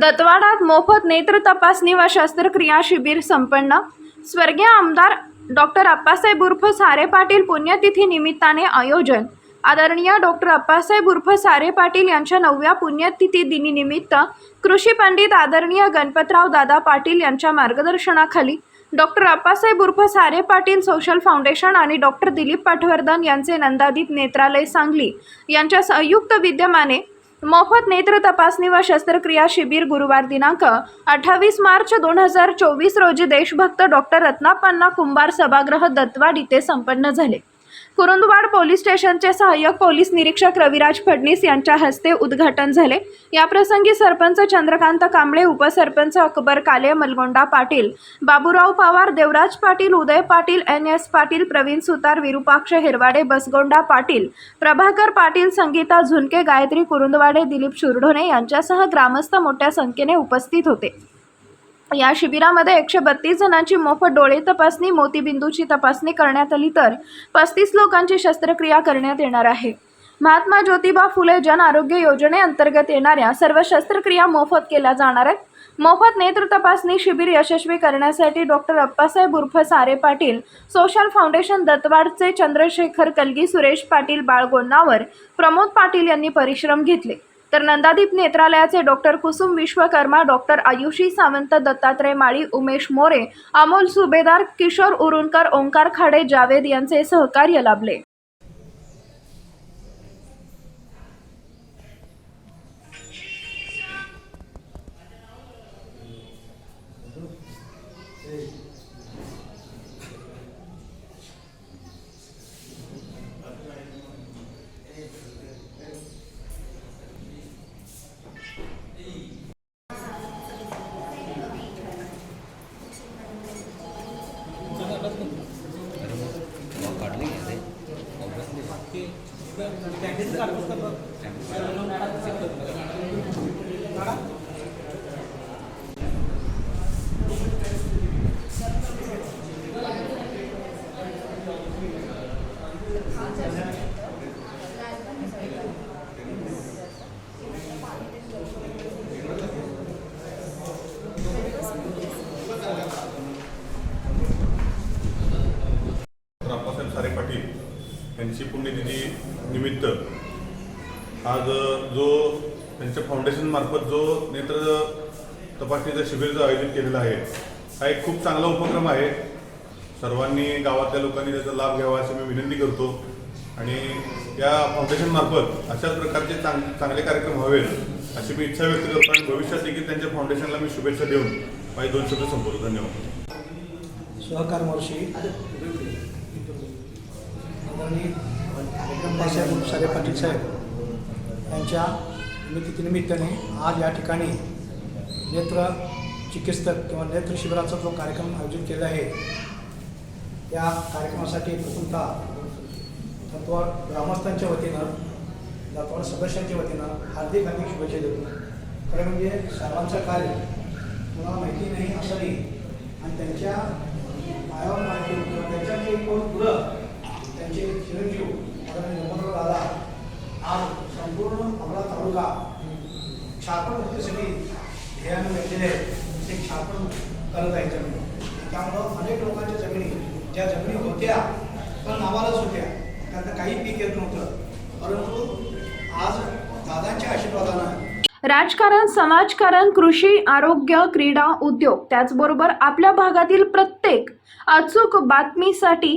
दत्तवाडात मोफत नेत्र तपासणी व शस्त्रक्रिया शिबिर संपन्न. स्वर्गीय आमदार डॉक्टर अप्पासाहेब उर्फ सारे पाटील पुण्यतिथी निमित्ताने आयोजन. आदरणीय डॉक्टर अप्पासाहेब उर्फ सारे पाटील यांच्या नवव्या पुण्यतिथी दिनीनिमित्त कृषी पंडित आदरणीय गणपतराव दादा पाटील यांच्या मार्गदर्शनाखाली डॉक्टर अप्पासाहेब उर्फ सारे पाटील सोशल फाउंडेशन आणि डॉक्टर दिलीप पाटवर्धन यांचे नंदादीप नेत्रालय सांगली यांच्या संयुक्त विद्यमाने मोफत नेत्र तपासणी व शस्त्रक्रिया शिबिर गुरुवार दिनांक अठ्ठावीस मार्च दोन हजार चोवीस रोजी देशभक्त डॉक्टर रत्नापन्ना कुंभार सभागृह दत्तवाड इथे संपन्न झाले. कुरुंदवाड पोलीस स्टेशनचे सहाय्यक पोलीस निरीक्षक रविराज फडणीस यांच्या हस्ते उद्घाटन झाले. याप्रसंगी सरपंच चंद्रकांत कांबळे उपसरपंच अकबर काले मलगोंडा पाटील बाबूराव पवार देवराज पाटील उदय पाटील एन एस पाटील प्रवीण सुतार विरुपाक्ष हिरवाडे बसगोंडा पाटील प्रभाकर पाटील संगीता झुनके गायत्री कुरुंदवाडे दिलीप शुरढोणे यांच्यासह ग्रामस्थ मोठ्या संख्येने उपस्थित होते. या शिबिरामध्ये एकशे बत्तीस जणांची मोफत डोळे तपासणी मोतीबिंदूची तपासणी करण्यात आली तर पस्तीस लोकांची शस्त्रक्रिया करण्यात येणार आहे. महात्मा ज्योतिबा फुले जन आरोग्य योजनेअंतर्गत येणाऱ्या सर्व शस्त्रक्रिया मोफत केल्या जाणार आहेत. मोफत नेत्र तपासणी शिबिर यशस्वी करण्यासाठी डॉक्टर अप्पासाहेब उर्फ सारे पाटील सोशल फाउंडेशन दत्तवाडचे चंद्रशेखर कलगी सुरेश पाटील बाळगोन्नावर प्रमोद पाटील यांनी परिश्रम घेतले. तर नंदादीप नेत्रालयाचे डॉक्टर कुसुम विश्वकर्मा डॉक्टर आयुषी सावंत दत्तात्रय माळी उमेश मोरे अमोल सुभेदार किशोर उरुणकर ओंकार खाडे जावेद यांचे सहकार्य लाभले. डॉक्टर अप्पासाहेब सारे पाटील त्यांची पुण्यतिथी निमित्त आज जो त्यांच्या फाउंडेशनमार्फत जो नेत्र तपासणीचं शिबिरचं आयोजित केलेलं आहे हा एक खूप चांगला उपक्रम आहे. सर्वांनी गावातल्या लोकांनी त्याचा लाभ घ्यावा अशी मी विनंती करतो. आणि या फाउंडेशनमार्फत अशाच प्रकारचे चांग चांगले कार्यक्रम व्हावेत अशी मी इच्छा व्यक्त करतो आणि भविष्यात देखील त्यांच्या फाउंडेशनला मी शुभेच्छा देऊन माझे दोन शब्द संपवतो. धन्यवाद. सहकार महर्षी आदरणीय विक्रमदासाहेब सारे पाटील साहेब यांच्या निमित्ताने आज या ठिकाणी नेत्र चिकित्सक किंवा नेत्र शिबिराचा जो कार्यक्रम आयोजित केला आहे त्या कार्यक्रमासाठी प्रथमतः दत्तवाड ग्रामस्थांच्या वतीनं दत्तवाड सदस्यांच्या वतीनं हार्दिक हार्दिक शुभेच्छा देतो. खरं म्हणजे सर्वांचं कार्य मला माहिती नाही असं नाही आणि त्यांच्या पायावर माहिती किंवा त्यांच्या जे कोण पुढं त्यांचे चिरंजीव आदरणीय गणपतराव दादा आज संपूर्ण अमरा तालुका छापण मुक्तीसाठी ध्येयानं घेतलेले ते छापण करत आहेत जमिनी. त्यामुळं अनेक लोकांच्या जमिनी ज्या जमिनी होत्या पण नावालाच होत्या. त्यात काही पीक येत नव्हतं. परंतु आज दादांच्या आशीर्वादानं राजकारण समाजकारण कृषी आरोग्य क्रीडा उद्योग त्याचबरोबर आपल्या भागातील प्रत्येक अचूक बातमीसाठी